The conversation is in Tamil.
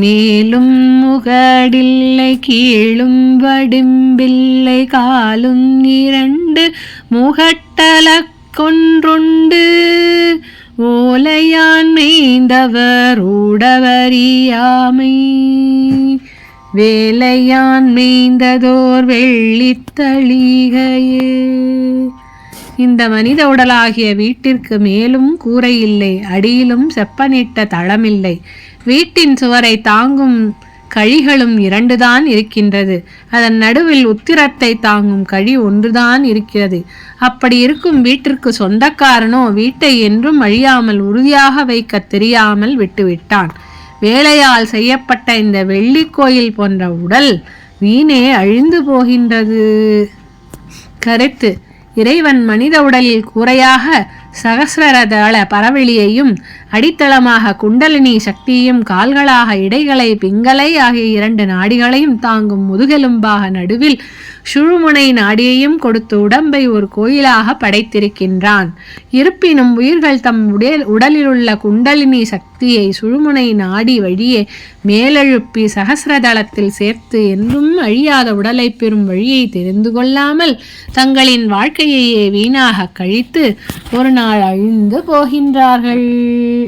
மேலும் முகடில்லை கீழும் வடிம்பில்லை காலும் இரண்டு முகட்டல கொன்றுண்டு ஓலையான் மேய்ந்தவர் ஊடவரியாமை வேலையான் மேய்ந்ததோர் வெள்ளித்தளிகையே. இந்த மனித உடலாகிய வீட்டிற்கு மேலும் கூரை இல்லை அடியிலும் செப்பனிட்ட தளமில்லை. வீட்டின் சுவரை தாங்கும் கழிகளும் இரண்டுதான் இருக்கின்றது. அதன் நடுவில் உத்திரத்தை தாங்கும் கழி ஒன்றுதான் இருக்கிறது. அப்படி இருக்கும் வீட்டிற்கு சொந்தக்காரனோ வீட்டை என்றும் அழியாமல் உறுதியாக வைக்க தெரியாமல் விட்டுவிட்டான். வேலையால் செய்யப்பட்ட இந்த வெள்ளி கோயில் போன்ற உடல் வீணே அழிந்து போகின்றது. கருத்து இறைவன் மனித உடலில் கூரையாக சகசிரதள பரவெளியையும் அடித்தளமாக குண்டலினி சக்தியையும் கால்களாக இடைகளை பிங்களை ஆகிய இரண்டு நாடிகளையும் தாங்கும் முதுகெலும்பாக நடுவில் சுழுமுனை நாடியையும் கொடுத்து உடம்பை ஒரு கோயிலாக படைத்திருக்கின்றான். இருப்பினும் உயிர்கள் தம் உடல் உடலிலுள்ள குண்டலினி சக்தி சக்தியை சுழுமுனை நாடி வழியே மேலெழுப்பி சகசிரதளத்தில் சேர்த்து என்றும் அழியாத உடலை பெறும் வழியை தெரிந்து கொள்ளாமல் தங்களின் வாழ்க்கையையே வீணாக கழித்து ஒரு நாள் அழிந்து போகின்றார்கள்.